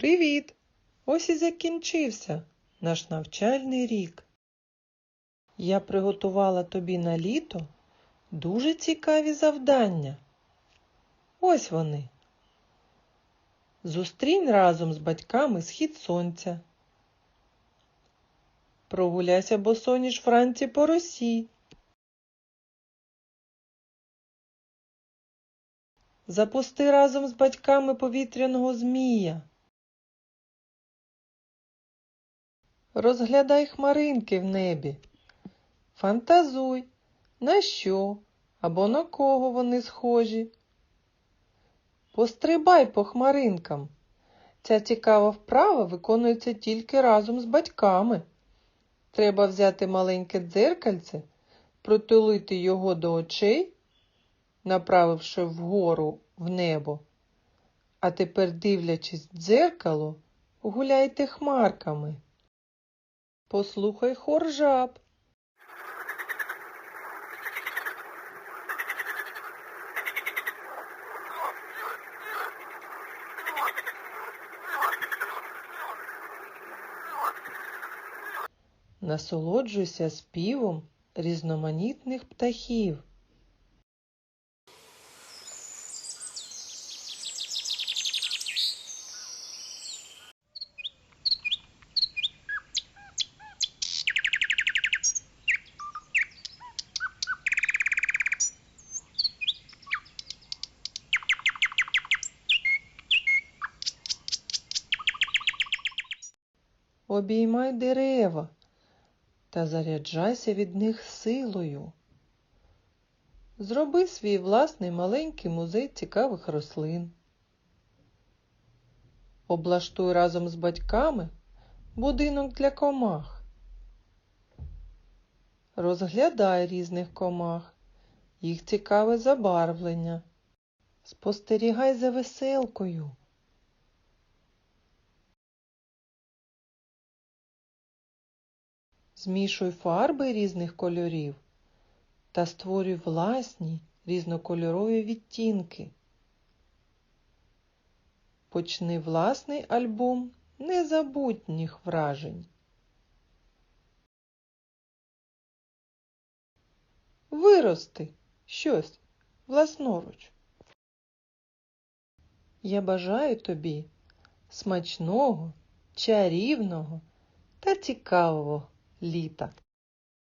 Привіт! Ось і закінчився наш навчальний рік. Я приготувала тобі на літо дуже цікаві завдання. Ось вони. Зустрінь разом з батьками схід сонця. Прогуляйся босоніж вранці по росі. Запусти разом з батьками повітряного змія. Розглядай хмаринки в небі. Фантазуй, на що або на кого вони схожі. Пострибай по хмаринкам. Ця цікава вправа виконується тільки разом з батьками. Треба взяти маленьке дзеркальце, притулити його до очей, направивши вгору в небо. А тепер, дивлячись в дзеркало, гуляйте хмарками. Послухай хор жаб. Насолоджуйся співом різноманітних птахів. Обіймай дерева та заряджайся від них силою. Зроби свій власний маленький музей цікавих рослин. Облаштуй разом з батьками будинок для комах. Розглядай різних комах, їх цікаве забарвлення. Спостерігай за веселкою. Змішуй фарби різних кольорів та створюй власні різнокольорові відтінки. Почни власний альбом незабутніх вражень. Вирости щось власноруч. Я бажаю тобі смачного, чарівного та цікавого літа.